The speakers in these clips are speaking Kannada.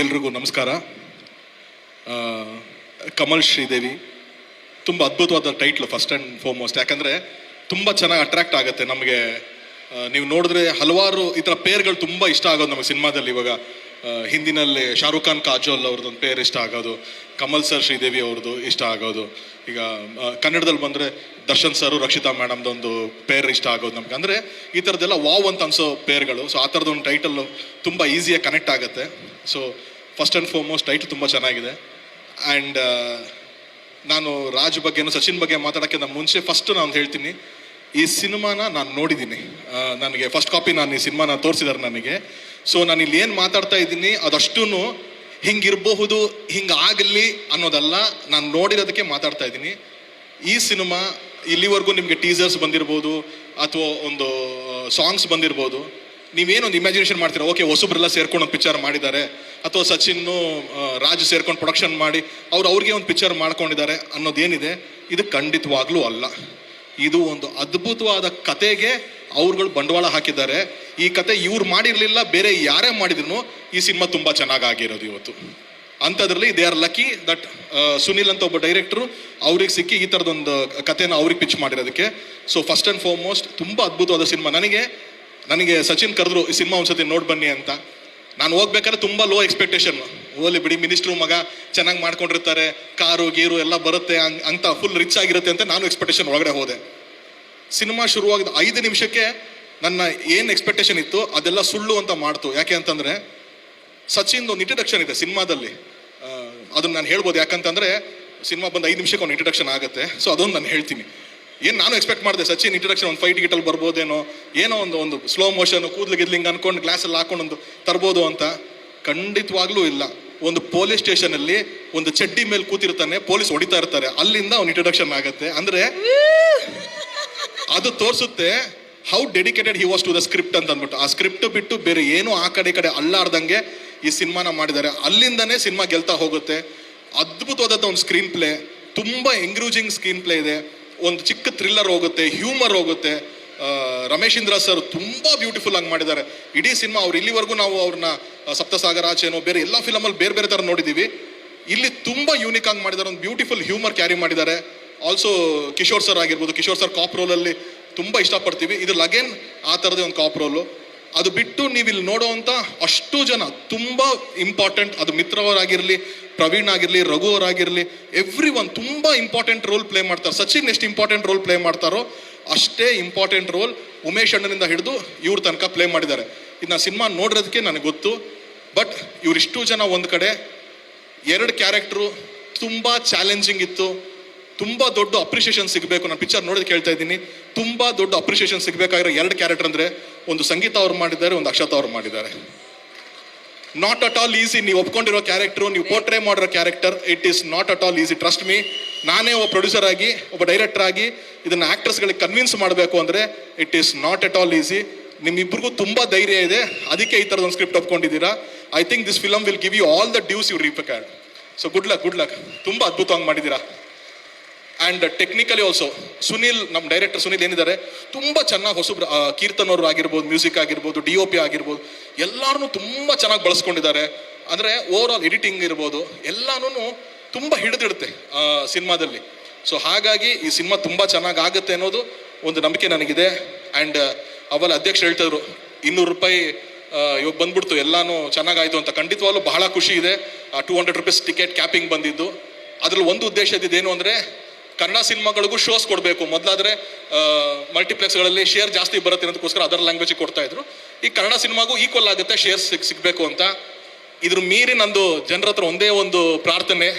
ಎಲ್ರಿಗೂ ನಮಸ್ಕಾರ. ಕಮಲ್ ಶ್ರೀದೇವಿ, ತುಂಬ ಅದ್ಭುತವಾದ ಟೈಟ್ಲ್ ಫಸ್ಟ್ ಆ್ಯಂಡ್ ಫಾರ್ಮೋಸ್ಟ್ ಯಾಕಂದರೆ ತುಂಬ ಚೆನ್ನಾಗಿ ಅಟ್ರಾಕ್ಟ್ ಆಗುತ್ತೆ ನಮಗೆ. ನೀವು ನೋಡಿದ್ರೆ ಹಲವಾರು ಈ ಥರ ಪೇರ್ಗಳು ತುಂಬ ಇಷ್ಟ ಆಗೋದು ನಮಗೆ ಸಿನಿಮಾದಲ್ಲಿ ಇವಾಗ. ಹಿಂದಿನಲ್ಲಿ ಶಾರುಖ್ ಖಾನ್, ಕಾಜೋಲ್ ಅವ್ರದ್ದು ಒಂದು ಪೇರ್ ಇಷ್ಟ ಆಗೋದು. ಕಮಲ್ ಸರ್, ಶ್ರೀದೇವಿ ಅವ್ರದ್ದು ಇಷ್ಟ ಆಗೋದು. ಈಗ ಕನ್ನಡದಲ್ಲಿ ಬಂದರೆ ದರ್ಶನ್ ಸರು, ರಕ್ಷಿತಾ ಮೇಡಮ್ದೊಂದು ಪೇರ್ ಇಷ್ಟ ಆಗೋದು ನಮ್ಗೆ. ಅಂದರೆ ಈ ಥರದ್ದೆಲ್ಲ ವಾವ್ ಅಂತ ಅನಿಸೋ ಪೇರ್ಗಳು. ಸೊ ಆ ಥರದ್ದೊಂದು ಟೈಟಲ್ಲು ತುಂಬ ಈಸಿಯಾಗಿ ಕನೆಕ್ಟ್ ಆಗುತ್ತೆ. So first and foremost title ತುಂಬ ಚೆನ್ನಾಗಿದೆ. ಆ್ಯಂಡ್ ನಾನು ರಾಜ್ ಬಗ್ಗೆನೂ ಸಚಿನ್ ಬಗ್ಗೆ ಮಾತಾಡೋಕ್ಕಿಂತ ಮುಂಚೆ ಫಸ್ಟ್ ನಾನು ಹೇಳ್ತೀನಿ. ಈ ಸಿನಿಮಾನ ನಾನು ನೋಡಿದ್ದೀನಿ. ನನಗೆ ಫಸ್ಟ್ ಕಾಪಿ ನಾನು ಈ ಸಿನಿಮಾನ ತೋರಿಸಿದ್ದಾರೆ ನನಗೆ. ಸೊ ನಾನು ಇಲ್ಲಿ ಏನು ಮಾತಾಡ್ತಾ ಇದ್ದೀನಿ ಅದಷ್ಟೂ ಹಿಂಗಿರಬಹುದು, ಹಿಂಗಾಗಲಿ ಅನ್ನೋದಲ್ಲ. ನಾನು ನೋಡಿರೋದಕ್ಕೆ ಮಾತಾಡ್ತಾ ಇದ್ದೀನಿ. ಈ ಸಿನಿಮಾ ಇಲ್ಲಿವರೆಗೂ ನಿಮಗೆ ಟೀಸರ್ಸ್ ಬಂದಿರ್ಬೋದು, ಅಥವಾ ಒಂದು ಸಾಂಗ್ಸ್ ಬಂದಿರ್ಬೋದು. ನೀವೇನೊಂದು ಇಮ್ಯಾಜಿನೇಷನ್ ಮಾಡ್ತೀರಾ? ಓಕೆ ಹೊಸಬ್ರೆಲ್ಲ ಸೇರ್ಕೊಂಡು ಒಂದು ಪಿಕ್ಚರ್ ಮಾಡಿದ್ದಾರೆ. ಅಥವಾ ಸಚಿನ್ ರಾಜು ಸೇರ್ಕೊಂಡು ಪ್ರೊಡಕ್ಷನ್ ಮಾಡಿ, ಅವ್ರು ಅವ್ರಿಗೆ ಒಂದು ಪಿಕ್ಚರ್ ಮಾಡ್ಕೊಂಡಿದ್ದಾರೆ ಅನ್ನೋದೇನಿದೆ? ಇದು ಖಂಡಿತವಾಗ್ಲೂ ಅಲ್ಲ. ಇದು ಒಂದು ಅದ್ಭುತವಾದ ಕತೆಗೆ ಅವ್ರುಗಳು ಬಂಡವಾಳ ಹಾಕಿದ್ದಾರೆ. ಈ ಕತೆ ಇವ್ರು ಮಾಡಿರಲಿಲ್ಲ, ಬೇರೆ ಯಾರೇ ಮಾಡಿದ್ರು ಈ ಸಿನಿಮಾ ತುಂಬಾ ಚೆನ್ನಾಗಾಗಿರೋದು ಇವತ್ತು. ಅಂಥದ್ರಲ್ಲಿ they are lucky that Sunil ಅಂತ ಒಬ್ಬ ಡೈರೆಕ್ಟ್ರು ಅವ್ರಿಗೆ ಸಿಕ್ಕಿ ಈ ಥರದೊಂದು ಕತೆನ ಅವ್ರಿಗೆ ಪಿಚ್ ಮಾಡಿರೋದಕ್ಕೆ. ಸೊ ಫಸ್ಟ್ ಆ್ಯಂಡ್ ಫಾರ್ಮೋಸ್ಟ್ ತುಂಬ ಅದ್ಭುತವಾದ ಸಿನಿಮಾ. ನನಗೆ ನನಗೆ ಸಚಿನ್ ಕರೆದ್ರು, ಈ ಸಿನಿಮಾ ಒಂದ್ಸತಿ ನೋಡಿ ಬನ್ನಿ ಅಂತ. ನಾನು ಹೋಗ್ಬೇಕಾದ್ರೆ ತುಂಬ ಲೋ ಎಕ್ಸ್ಪೆಕ್ಟೇಷನ್ ಓಲಿ ಬಿಡಿ, ಮಿನಿಸ್ಟ್ರು ಮಗ, ಚೆನ್ನಾಗಿ ಮಾಡ್ಕೊಂಡಿರ್ತಾರೆ, ಕಾರು, ಗೀರು ಎಲ್ಲ ಬರುತ್ತೆ ಅಂತ ಫುಲ್ ರಿಚ್ ಆಗಿರುತ್ತೆ ಅಂತ ನಾನು ಎಕ್ಸ್ಪೆಕ್ಟೇಷನ್ ಒಳಗಡೆ ಹೋದೆ. ಸಿನಿಮಾ ಶುರುವಾಗಿದ ಐದು ನಿಮಿಷಕ್ಕೆ ನನ್ನ ಏನು ಎಕ್ಸ್ಪೆಕ್ಟೇಷನ್ ಇತ್ತು, ಅದೆಲ್ಲ ಸುಳ್ಳು ಅಂತ ಮಾಡ್ತು. ಯಾಕೆ ಅಂತಂದ್ರೆ ಸಚಿನ್ ಒಂದು ಇಂಟ್ರಡಕ್ಷನ್ ಇದೆ ಸಿನಿಮಾದಲ್ಲಿ. ಅದನ್ನ ನಾನು ಹೇಳ್ಬೋದು. ಯಾಕಂತಂದ್ರೆ, ಸಿನಿಮಾ ಬಂದು ಐದು ನಿಮಿಷಕ್ಕೆ ಒಂದು ಇಂಟ್ರಡಕ್ಷನ್ ಆಗುತ್ತೆ. ಸೊ ಅದೊಂದು ನಾನು ಹೇಳ್ತೀನಿ. ಏನು ನಾನು ಎಕ್ಸ್ಪೆಕ್ಟ್ ಮಾಡಿದೆ, ಸಚಿನ್ ಇಂಟ್ರಡಕ್ಷನ್ ಒಂದು ಫೈಟ್ ಗಿಟಲ್ಲಿ ಬರ್ಬೋದೇನೋ, ಏನೋ ಒಂದು ಒಂದು ಸ್ಲೋ ಮೋಷನ್ ಕೂದಲು ಗಿದ್ಲಿಂಗ್ ಅನ್ಕೊಂಡು ಗ್ಲಾಸಲ್ಲಿ ಹಾಕೊಂಡು ತರ್ಬೋದು ಅಂತ ಖಂಡಿತವಾಗ್ಲೂ ಇಲ್ಲ. ಒಂದು ಪೊಲೀಸ್ ಸ್ಟೇಷನಲ್ಲಿ ಒಂದು ಚಡ್ಡಿ ಮೇಲೆ ಕೂತಿರ್ತಾನೆ ಪೊಲೀಸ್ ಹೊಡಿತಾ ಇರ್ತಾರೆ. ಅಲ್ಲಿಂದ ಅವ್ನು ಇಂಟ್ರಡಕ್ಷನ್ ಆಗುತ್ತೆ. ಅಂದ್ರೆ ಅದು ತೋರಿಸುತ್ತೆ how dedicated he was to the script ಅಂತ ಅಂದ್ಬಿಟ್ಟು ಆ ಸ್ಕ್ರಿಪ್ಟ್ ಬಿಟ್ಟು ಬೇರೆ ಏನು ಆ ಕಡೆ ಕಡೆ ಅಲ್ಲಾಡ್ದಂಗೆ ಈ ಸಿನಿಮಾನ ಮಾಡಿದ್ದಾರೆ. ಅಲ್ಲಿಂದನೇ ಸಿನಿಮಾ ಗೆಲ್ತಾ ಹೋಗುತ್ತೆ. ಅದ್ಭುತವಾದಂಥ ಒಂದು ಸ್ಕ್ರೀನ್ ಪ್ಲೇ ತುಂಬಾ ಎಂಗ್ರೂಜಿಂಗ್ ಸ್ಕ್ರೀನ್ ಪ್ಲೇ ಇದೆ. ಒಂದು ಚಿಕ್ಕ ಥ್ರಿಲ್ಲರ್ ಹೋಗುತ್ತೆ, ಹ್ಯೂಮರ್ ಹೋಗುತ್ತೆ. ರಮೇಶಿಂದ್ರ ಸರ್ ತುಂಬಾ ಬ್ಯೂಟಿಫುಲ್ ಆಗಿ ಮಾಡಿದ್ದಾರೆ. ಇಡೀ ಸಿನಿಮಾ ಅವ್ರು ಇಲ್ಲಿವರೆಗೂ ನಾವು ಅವ್ರನ್ನ ಸಪ್ತಸಾಗರ, ಆಚೆನೋ, ಬೇರೆ ಎಲ್ಲ ಫಿಲಮಲ್ಲಿ ಬೇರೆ ಬೇರೆ ಥರ ನೋಡಿದ್ದೀವಿ ಇಲ್ಲಿ ತುಂಬಾ ಯೂನಿಕ್ ಆಗಿ ಮಾಡಿದ್ದಾರೆ, ಒಂದು ಬ್ಯೂಟಿಫುಲ್ ಹ್ಯೂಮರ್ ಕ್ಯಾರಿ ಮಾಡಿದ್ದಾರೆ. ಆಲ್ಸೋ ಕಿಶೋರ್ ಸರ್ ಆಗಿರ್ಬೋದು, ಕಿಶೋರ್ ಸರ್ ಕಾಪ್ ರೋಲಲ್ಲಿ ತುಂಬಾ ಇಷ್ಟಪಡ್ತೀವಿ. ಇದ್ರಲ್ಲಿ ಅಗೇನ್ ಆ ಥರದೇ ಒಂದು ಕಾಪ್ ರೋಲು ಅದು ಬಿಟ್ಟು ನೀವು ಇಲ್ಲಿ ನೋಡುವಂಥ ಅಷ್ಟು ಜನ ತುಂಬಾ ಇಂಪಾರ್ಟೆಂಟ್ ಅದು ಮಿತ್ರವರಾಗಿರಲಿ, ಪ್ರವೀಣ್ ಆಗಿರಲಿ, ರಘು ಅವರಾಗಿರಲಿ ಎವ್ರಿ ಒನ್ ತುಂಬಾ ಇಂಪಾರ್ಟೆಂಟ್ ರೋಲ್ ಪ್ಲೇ ಮಾಡ್ತಾರೆ. ಸಚಿನ್ ಎಷ್ಟು ಇಂಪಾರ್ಟೆಂಟ್ ರೋಲ್ ಪ್ಲೇ ಮಾಡ್ತಾರೋ ಅಷ್ಟೇ ಇಂಪಾರ್ಟೆಂಟ್ ರೋಲ್ ಉಮೇಶ್ ಅಣ್ಣನಿಂದ ಹಿಡಿದು ಇವ್ರ ತನಕ ಪ್ಲೇ ಮಾಡಿದ್ದಾರೆ. ಇದನ್ನ ಸಿನಿಮಾ ನೋಡಿರೋದಕ್ಕೆ ನನಗೆ ಗೊತ್ತು ಬಟ್ ಇವರಿಷ್ಟು ಜನ ಒಂದು ಕಡೆ, ಎರಡು ಕ್ಯಾರೆಕ್ಟ್ರು ತುಂಬಾ ಚಾಲೆಂಜಿಂಗ್ ಇತ್ತು. ತುಂಬಾ ದೊಡ್ಡ ಅಪ್ರಿಷಿಯೇಷನ್ ಸಿಗಬೇಕು. ನಾನು ಪಿಕ್ಚರ್ ನೋಡೋದು ಕೇಳ್ತಾ ಇದ್ದೀನಿ. ತುಂಬಾ ದೊಡ್ಡ ಅಪ್ರಿಷಿಯೇಷನ್ ಸಿಗಬೇಕಾಗಿರೋ ಎರಡು ಕ್ಯಾರೆಕ್ಟರ್ ಅಂದ್ರೆ ಒಂದು ಸಂಗೀತ ಅವ್ರು ಮಾಡಿದ್ದಾರೆ, ಒಂದು ಅಕ್ಷತ ಅವ್ರು ಮಾಡಿದ್ದಾರೆ. ನಾಟ್ ಅಟ್ ಆಲ್ ಈಸಿ ನೀವು ಒಪ್ಕೊಂಡಿರೋ ಕ್ಯಾರೆಕ್ಟರ್ ನೀವು ಪೋರ್ಟ್ರೇ ಮಾಡಿರೋ character it is not at all easy trust me ನಾನೇ ಒಬ್ಬ ಪ್ರೊಡ್ಯೂಸರ್ ಆಗಿ, ಒಬ್ಬ ಡೈರೆಕ್ಟರ್ ಆಗಿ ಇದನ್ನ ಆಕ್ಟರ್ಸ್ಗಳಿಗೆ ಕನ್ವಿನ್ಸ್ ಮಾಡಬೇಕು ಅಂದ್ರೆ it is not at all easy ನಿಮ್ಮಿಬ್ಬರಿಗೂ ತುಂಬಾ ಧೈರ್ಯ ಇದೆ. ಅದಕ್ಕೆ ಈ ಥರದ ಒಂದು script ಒಪ್ಕೊಂಡಿದ್ದೀರಾ? I think this film will give you all the dues you ರಿಪೆಕ್ಯಾಡ್ so good luck good luck ತುಂಬಾ ಅದ್ಭುತವಾಗಿ ಮಾಡಿದ್ದೀರಾ? ಅಂಡ್ ಟೆಕ್ನಿಕಲಿ ಆಲ್ಸೋ ಸುನಿಲ್ ನಮ್ಮ ಡೈರೆಕ್ಟರ್ ಸುನಿಲ್ ಏನಿದ್ದಾರೆ ತುಂಬ ಚೆನ್ನಾಗಿ ಆ, ಕೀರ್ತನ್ ಅವರು ಆಗಿರ್ಬೋದು ಮ್ಯೂಸಿಕ್ ಆಗಿರ್ಬೋದು ಡಿ ಒ ಪಿ ಆಗಿರ್ಬೋದು ಎಲ್ಲರೂ ತುಂಬ ಚೆನ್ನಾಗಿ ಬಳಸ್ಕೊಂಡಿದ್ದಾರೆ. ಅಂದರೆ ಓವರ್ ಆಲ್ ಎಡಿಟಿಂಗ್ ಇರ್ಬೋದು ಎಲ್ಲನೂ ತುಂಬ ಹಿಡಿದಿಡುತ್ತೆ ಸಿನಿಮಾದಲ್ಲಿ. ಸೊ ಹಾಗಾಗಿ ಈ ಸಿನಿಮಾ ತುಂಬ ಚೆನ್ನಾಗಿ ಆಗುತ್ತೆ ಅನ್ನೋದು ಒಂದು ನಂಬಿಕೆ ನನಗಿದೆ. ಆ್ಯಂಡ್ ಅವಲ್ಲಿ ಅಧ್ಯಕ್ಷ ಹೇಳ್ತಿದ್ರು ಇನ್ನೂರು ರೂಪಾಯಿ ಇವಾಗ ಬಂದ್ಬಿಡ್ತು ಎಲ್ಲಾನು ಚೆನ್ನಾಗಾಯಿತು ಅಂತ. ಖಂಡಿತವಾಗ್ಲೂ ಬಹಳ ಖುಷಿ ಇದೆ. Two hundred rupees ticket capping ಬಂದಿದ್ದು. ಅದ್ರಲ್ಲಿ ಒಂದು ಉದ್ದೇಶ ಇದ್ದಿದ್ದೇನು ಅಂದ್ರೆ ಕನ್ನಡ ಸಿನಿಮಾಗಳಿಗೂ ಶೋಸ್ ಕೊಡಬೇಕು. ಮೊದಲಾದ್ರೆ ಮಲ್ಟಿಪ್ಲೆಕ್ಸ್ಗಳಲ್ಲಿ ಶೇರ್ ಜಾಸ್ತಿ ಬರುತ್ತೆ ಅನ್ನೋದಕ್ಕೋಸ್ಕರ ಅದರ್ ಲ್ಯಾಂಗ್ವೇಜ್ ಕೊಡ್ತಾ ಇದ್ರು. ಈ ಕನ್ನಡ ಸಿನಿಮಾಗೂ ಈಕ್ವಲ್ ಆಗುತ್ತೆ ಶೇರ್ ಸಿಗ್, ಸಿಗಬೇಕು ಅಂತ. ಇದ್ರ ಮೀರಿ ನಂದು ಜನರ ಹತ್ರ ಒಂದೇ ಒಂದು ಪ್ರಾರ್ಥನೆ.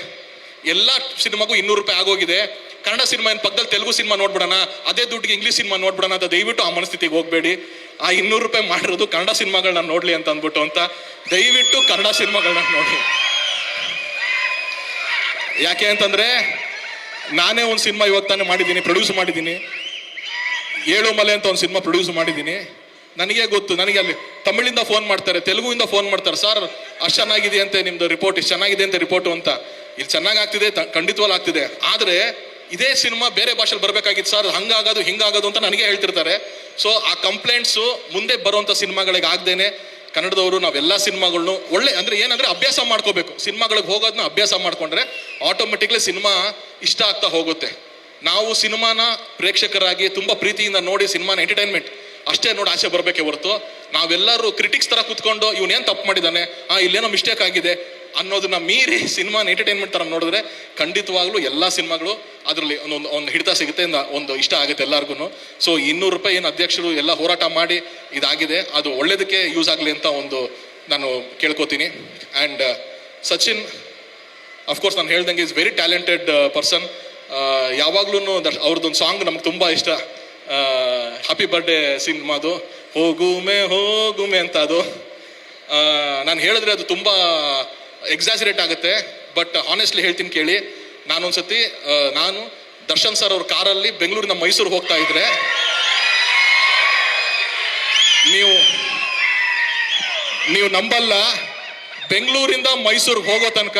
ಎಲ್ಲ ಸಿನಿಮಾಗೂ ಇನ್ನೂರು ರೂಪಾಯಿ ಆಗೋಗಿದೆ. ಕನ್ನಡ ಸಿನಿಮಾ ಏನು ಪಕ್ಕದಲ್ಲಿ ತೆಲುಗು ಸಿನಿಮಾ ನೋಡ್ಬಿಡೋಣ, ಅದೇ ದುಡ್ಡಿಗೆ ಇಂಗ್ಲೀಷ್ ಸಿನಿಮಾ ನೋಡ್ಬಿಡೋಣ ಅಂತ ದಯವಿಟ್ಟು ಆ ಮನಸ್ಥಿತಿಗೆ ಹೋಗಬೇಡಿ. ಆ ಇನ್ನೂರು ರೂಪಾಯಿ ಮಾಡಿರೋದು ಕನ್ನಡ ಸಿನಿಮಾಗಳನ್ನ ನೋಡ್ಲಿ ಅಂತ ಅಂದ್ಬಿಟ್ಟು ಅಂತ ದಯವಿಟ್ಟು ಕನ್ನಡ ಸಿನಿಮಾಗಳನ್ನ ನೋಡಿ. ಯಾಕೆ ಅಂತಂದ್ರೆ ನಾನೇ ಒಂದು ಸಿನಿಮಾ ಇವತ್ತು ತಾನೇ ಮಾಡಿದ್ದೀನಿ ಪ್ರೊಡ್ಯೂಸ್ ಮಾಡಿದ್ದೀನಿ. ಏಳು ಮಲೆ ಅಂತ ಒಂದು ಸಿನಿಮಾ ಪ್ರೊಡ್ಯೂಸ್ ಮಾಡಿದ್ದೀನಿ. ನನಗೆ ಗೊತ್ತು, ನನಗೆ ಅಲ್ಲಿ ತಮಿಳಿಂದ ಫೋನ್ ಮಾಡ್ತಾರೆ, ತೆಲುಗುವಿಂದ ಫೋನ್ ಮಾಡ್ತಾರೆ, ಸರ್, ಅಷ್ಟು ಚೆನ್ನಾಗಿದೆ ಅಂತ ನಿಮ್ದು ರಿಪೋರ್ಟ್ ಇಷ್ಟು ಚೆನ್ನಾಗಿದೆ ಅಂತ ರಿಪೋರ್ಟ್ ಅಂತ. ಇಲ್ಲಿ ಚೆನ್ನಾಗಿ ಆಗ್ತಿದೆ ಖಂಡಿತವಾಗ್ಲೂ ಆಗ್ತಿದೆ. ಆದರೆ ಇದೇ ಸಿನಿಮಾ ಬೇರೆ ಭಾಷೆಲಿ ಬರಬೇಕಾಗಿತ್ತು, ಸರ್, ಹಂಗಾಗೋದು, ಹಿಂಗಾಗೋದು ಅಂತ ನನಗೆ ಹೇಳ್ತಿರ್ತಾರೆ. ಸೊ ಆ ಕಂಪ್ಲೇಂಟ್ಸು ಮುಂದೆ ಬರುವಂಥ ಸಿನಿಮಾಗಳಿಗೆ ಆಗ್ದೇನೆ ಕನ್ನಡದವರು ನಾವೆಲ್ಲ ಸಿನಿಮಾಗಳನ್ನು ಒಳ್ಳೆ ಅಂದ್ರೆ ಏನಂದ್ರೆ ಅಭ್ಯಾಸ ಮಾಡ್ಕೋಬೇಕು. ಸಿನಿಮಾಗಳಿಗೆ ಹೋಗೋದನ್ನ ಅಭ್ಯಾಸ ಮಾಡ್ಕೊಂಡ್ರೆ ಆಟೋಮೆಟಿಕ್ಲಿ ಸಿನಿಮಾ ಇಷ್ಟ ಆಗ್ತಾ ಹೋಗುತ್ತೆ. ನಾವು ಸಿನಿಮಾನ ಪ್ರೇಕ್ಷಕರಾಗಿ ತುಂಬಾ ಪ್ರೀತಿಯಿಂದ ನೋಡಿ ಸಿನಿಮಾನ ಎಂಟರ್ಟೈನ್ಮೆಂಟ್ ಅಷ್ಟೇ ನೋಡಿ ಆಸೆ ಬರಬೇಕೆ ಹೊರತು ನಾವೆಲ್ಲರೂ ಕ್ರಿಟಿಕ್ಸ್ ತರ ಕುತ್ಕೊಂಡು ಇವನೇನ್ ತಪ್ಪು ಮಾಡಿದ್ದಾನೆ ಆ, ಇಲ್ಲೇನೋ ಮಿಸ್ಟೇಕ್ ಆಗಿದೆ. ಅನ್ನೋದನ್ನ ಮೀರಿ ಸಿನಿಮಾನ ಎಂಟರ್ಟೈನ್ಮೆಂಟ್ ಥರ ನೋಡಿದ್ರೆ ಖಂಡಿತವಾಗ್ಲೂ ಎಲ್ಲಾ ಸಿನಿಮಾಗಳು ಅದರಲ್ಲಿ ಒಂದೊಂದು, ಒಂದು ಹಿಡಿತ ಸಿಗುತ್ತೆ ಒಂದು- ಇಷ್ಟ ಆಗುತ್ತೆ ಎಲ್ಲರಿಗೂ ಸೊ ಇನ್ನೂರು ರೂಪಾಯಿ ಏನು ಅಧ್ಯಕ್ಷರು ಎಲ್ಲ ಹೋರಾಟ ಮಾಡಿ ಇದಾಗಿದೆ. ಅದು ಒಳ್ಳೇದಕ್ಕೆ ಯೂಸ್ ಆಗಲಿ ಅಂತ ಒಂದು ನಾನು ಕೇಳ್ಕೋತೀನಿ. ಆ್ಯಂಡ್ ಸಚಿನ್ ಅಫ್ಕೋರ್ಸ್ ನಾನು ಹೇಳ್ದಂಗೆ ಇಸ್ ವೆರಿ ಟ್ಯಾಲೆಂಟೆಡ್ ಪರ್ಸನ್ ಯಾವಾಗ್ಲೂ ಅವ್ರದ್ದೊಂದು ಸಾಂಗ್ ನಮ್ಗೆ ತುಂಬ ಇಷ್ಟ. Happy birthday ಸಿನಿಮಾದು. ಹೋಗುಮೆ ಹೋಗುಮೆ ಅಂತ ಅದು. ನಾನು ಹೇಳಿದ್ರೆ ಅದು ತುಂಬ ಎಕ್ಸಾಸಿರೇಟ್ ಆಗುತ್ತೆ ಬಟ್ ಹಾನೆಸ್ಟ್ಲಿ ಹೇಳ್ತೀನಿ ಕೇಳಿ. ನಾನೊಂದ್ಸತಿ ನಾನು ದರ್ಶನ್ ಸರ್ ಅವ್ರ ಕಾರಲ್ಲಿ ಬೆಂಗಳೂರಿನ ಮೈಸೂರು ಹೋಗ್ತಾ ಇದ್ರೆ, ನೀವು ನೀವು ನಂಬಲ್ಲ, ಬೆಂಗಳೂರಿಂದ ಮೈಸೂರಿಗೆ ಹೋಗೋ ತನಕ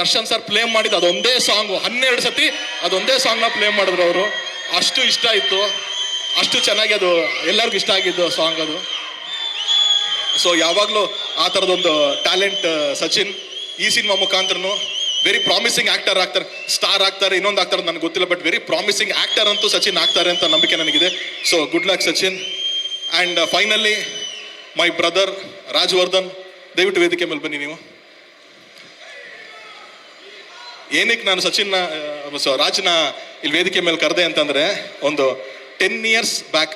ದರ್ಶನ್ ಸರ್ ಪ್ಲೇ ಮಾಡಿದ ಅದೊಂದೇ ಸಾಂಗ್ ಹನ್ನೆರಡು ಸತಿ ಅದೊಂದೇ ಸಾಂಗ್ನ ಪ್ಲೇ ಮಾಡಿದ್ರು ಅವರು. ಅಷ್ಟು ಇಷ್ಟ ಇತ್ತು ಅಷ್ಟು ಚೆನ್ನಾಗಿ ಅದು ಎಲ್ಲರಿಗೂ ಇಷ್ಟ ಆಗಿದ್ದು ಸಾಂಗ್ ಅದು. ಸೊ ಯಾವಾಗಲೂ ಆ ಥರದೊಂದು ಟ್ಯಾಲೆಂಟ್ ಸಚಿನ್ ಈ ಸಿನಿಮಾ ಮುಖಾಂತರನು ವೆರಿ ಪ್ರಾಮಿಸಿಂಗ್ ಆಕ್ಟರ್ ಆಗ್ತಾರೆ ಸ್ಟಾರ್ ಆಗ್ತಾರೆ, ಇನ್ನೊಂದು ಆಗ್ತಾರೆ ನನಗೆ ಗೊತ್ತಿಲ್ಲ ಬಟ್ ವೆರಿ ಪ್ರಾಮಿಸಿಂಗ್ ಆಕ್ಟರ್ ಅಂತೂ ಸಚಿನ್ ಆಗ್ತಾರೆ ಅಂತ ನಂಬಿಕೆ ನನಗಿದೆ. So good luck Sachin. And finally my brother Rajavardhan, ದಯವಿಟ್ಟು ವೇದಿಕೆ ಮೇಲೆ ಬನ್ನಿ ನೀವು. ಏನಕ್ಕೆ ನಾನು ಸಚಿನ್ನ ಸೊ ರಾಜ್ನ ಇಲ್ಲಿ ವೇದಿಕೆ ಮೇಲೆ ಕರೆದೆ ಅಂತಂದರೆ, ಒಂದು ಟೆನ್ ಇಯರ್ಸ್ ಬ್ಯಾಕ್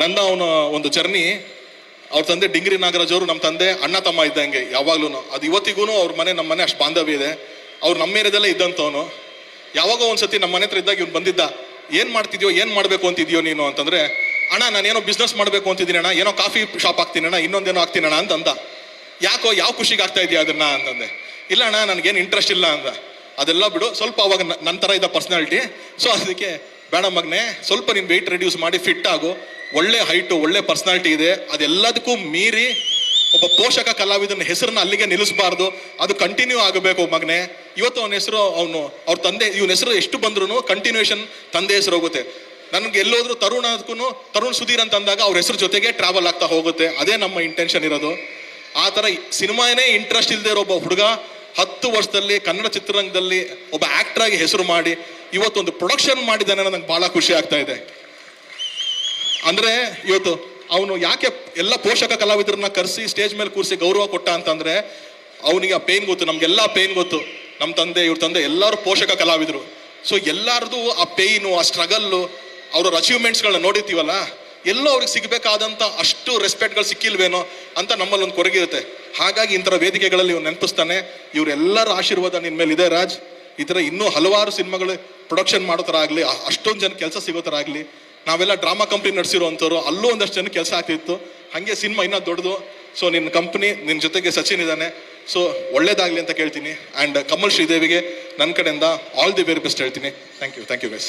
ನನ್ನ ಅವನು ಒಂದು ಜರ್ನಿ ಅವ್ರ ತಂದೆ ಡಿಂಗ್ರಿ ನಾಗರಾಜ್ ಅವರು ನಮ್ಮ ತಂದೆ, ಅಣ್ಣ ತಮ್ಮ ಇದ್ದಂಗೆ ಯಾವಾಗ್ಲೂ ಅದು ಇವತ್ತಿಗೂ ಅವ್ರ ಮನೆ ನಮ್ಮ ಮನೆ ಅಷ್ಟು ಬಾಂಧವ್ಯ ಇದೆ. ಅವ್ರು ನಮ್ಮ ಏರಿಯಾದಲ್ಲೇ ಇದ್ದಂಥವನು. ಯಾವಾಗೋ ಒಂದ್ಸತಿ ನಮ್ಮ ಮನೆ ಹತ್ರ ಇದ್ದಾಗ ಇವ್ನು ಬಂದಿದ್ದ, ಏನು ಮಾಡ್ತಿದ್ಯೋ, ಏನು ಮಾಡಬೇಕು ಅಂತಿದ್ಯೋ ನೀನು? ಅಂತಂದ್ರೆ, ಅಣ್ಣ, ನಾನೇನೋ ಬಿಸ್ನೆಸ್ ಮಾಡಬೇಕು ಅಂತಿದ್ದೀನಿ ಅಣ್ಣ, ಏನೋ ಕಾಫಿ ಶಾಪ್ ಹಾಕ್ತೀನಿ ಅಣ್ಣ, ಇನ್ನೊಂದೇನೋ ಹಾಕ್ತೀನಿ ಅಣ್ಣ ಅಂತ ಅಂದ ಯಾಕೋ, ಯಾವ ಖುಷಿಗೆ ಆಗ್ತಾ ಇದೆಯಾ ಅದನ್ನ ಅಂತಂದೆ. ಇಲ್ಲ ಅಣ್ಣ, ನನಗೇನು ಇಂಟ್ರೆಸ್ಟ್ ಇಲ್ಲ, ಅಂದ. ಅದೆಲ್ಲ ಬಿಡು, ಸ್ವಲ್ಪ ಅವಾಗ ನನ್ನ ಥರ ಇದ್ದ ಪರ್ಸನಾಲಿಟಿ ಸೊ ಅದಕ್ಕೆ ಬೇಡ ಮಗನೆ, ಸ್ವಲ್ಪ ನೀನು ವೆಯ್ಟ್ ರೆಡ್ಯೂಸ್ ಮಾಡಿ ಫಿಟ್ ಆಗು. ಒಳ್ಳೆ ಹೈಟು ಒಳ್ಳೆ ಪರ್ಸನಾಲಿಟಿ ಇದೆ. ಅದೆಲ್ಲದಕ್ಕೂ ಮೀರಿ ಒಬ್ಬ ಪೋಷಕ ಕಲಾವಿದನ ಹೆಸರನ್ನ ಅಲ್ಲಿಗೆ ನಿಲ್ಲಿಸಬಾರ್ದು. ಅದು ಕಂಟಿನ್ಯೂ ಆಗಬೇಕು ಮಗನೆ. ಇವತ್ತು ಅವನ ಹೆಸರು ಅವನು, ಅವ್ರ ತಂದೆ, ಇವನ ಹೆಸರು ಎಷ್ಟು ಬಂದ್ರು ಕಂಟಿನ್ಯೂಷನ್ ತಂದೆ ಹೆಸರು ಹೋಗುತ್ತೆ. ನನಗೆ ಎಲ್ಲೋದ್ರು ತರುಣ ಅದಕ್ಕೂ ತರುಣ್ ಸುಧೀರ್ ಅಂತ ಅಂದಾಗ ಅವ್ರ ಹೆಸರು ಜೊತೆಗೆ ಟ್ರಾವೆಲ್ ಆಗ್ತಾ ಹೋಗುತ್ತೆ. ಅದೇ ನಮ್ಮ ಇಂಟೆನ್ಷನ್ ಇರೋದು. ಆ ಥರ ಸಿನಿಮಾನೇ ಇಂಟ್ರೆಸ್ಟ್ ಇಲ್ಲದೆ ಇರೋ ಒಬ್ಬ ಹುಡುಗ ಹತ್ತು ವರ್ಷದಲ್ಲಿ ಕನ್ನಡ ಚಿತ್ರರಂಗದಲ್ಲಿ ಒಬ್ಬ ಆಕ್ಟರ್ ಆಗಿ ಹೆಸರು ಮಾಡಿ ಇವತ್ತೊಂದು ಪ್ರೊಡಕ್ಷನ್ ಮಾಡಿದ್ದಾನೆ ನನಗೆ ಬಹಳ ಖುಷಿ ಆಗ್ತಾ ಇದೆ. ಅಂದ್ರೆ ಇವತ್ತು ಅವನು ಯಾಕೆ ಎಲ್ಲ ಪೋಷಕ ಕಲಾವಿದರನ್ನ ಕರೆಸಿ ಸ್ಟೇಜ್ ಮೇಲೆ ಕೂರಿಸಿ ಗೌರವ ಕೊಟ್ಟ ಅಂತಂದ್ರೆ ಅವನಿಗೆ ಆ ಪೇನ್ ಗೊತ್ತು, ನಮ್ಗೆಲ್ಲ ಪೇನ್ ಗೊತ್ತು. ನಮ್ಮ ತಂದೆ, ಇವ್ರ ತಂದೆ ಎಲ್ಲರೂ ಪೋಷಕ ಕಲಾವಿದರು. ಸೊ ಎಲ್ಲರದು ಆ ಪೇಯ್ನು ಆ ಸ್ಟ್ರಗಲ್ಲು ಅವ್ರ ಅಚೀವ್ಮೆಂಟ್ಸ್ಗಳನ್ನ ನೋಡಿರ್ತೀವಲ್ಲ, ಎಲ್ಲೋ ಅವ್ರಿಗೆ ಸಿಗಬೇಕಾದಂಥ ಅಷ್ಟು ರೆಸ್ಪೆಕ್ಟ್ಗಳು ಸಿಕ್ಕಿಲ್ವೇನೋ ಅಂತ ನಮ್ಮಲ್ಲಿ ಒಂದು ಕೊರಗಿರುತ್ತೆ. ಹಾಗಾಗಿ ಇಂಥರ ವೇದಿಕೆಗಳಲ್ಲಿ ಇವ್ರು ನೆನಪಿಸ್ತಾನೆ, ಇವರೆಲ್ಲರ ಆಶೀರ್ವಾದ ನಿನ್ ಮೇಲೆ ಇದೆ ರಾಜ್. ಈ ಥರ ಇನ್ನೂ ಹಲವಾರು ಸಿನಿಮಾಗಳು ಪ್ರೊಡಕ್ಷನ್ ಮಾಡೋ ಥರ ಆಗಲಿ ಅಷ್ಟೊಂದು ಜನ ಕೆಲಸ ಸಿಗೋ ಥರ ಆಗಲಿ, ನಾವೆಲ್ಲ ಡ್ರಾಮಾ ಕಂಪ್ನಿ ನಡೆಸಿರೋವಂಥವ್ರು ಅಲ್ಲೂ ಒಂದಷ್ಟು ಜನ ಕೆಲಸ ಆಗ್ತಿತ್ತು ಹಾಗೆ ಸಿನಿಮಾ ಇನ್ನೂ ದೊಡ್ಡದು. ಸೊ ನಿನ್ನ ಕಂಪ್ನಿ ನಿನ್ನ ಜೊತೆಗೆ ಸಚಿನ್ ಇದ್ದಾನೆ. ಸೊ ಒಳ್ಳೇದಾಗಲಿ ಅಂತ ಕೇಳ್ತೀನಿ. ಆ್ಯಂಡ್ ಕಮಲ್ ಶ್ರೀದೇವಿಗೆ ನನ್ನ ಕಡೆಯಿಂದ ಆಲ್ ದಿ ವೆರಿ ಬೆಸ್ಟ್ ಹೇಳ್ತೀನಿ. Thank you thank you best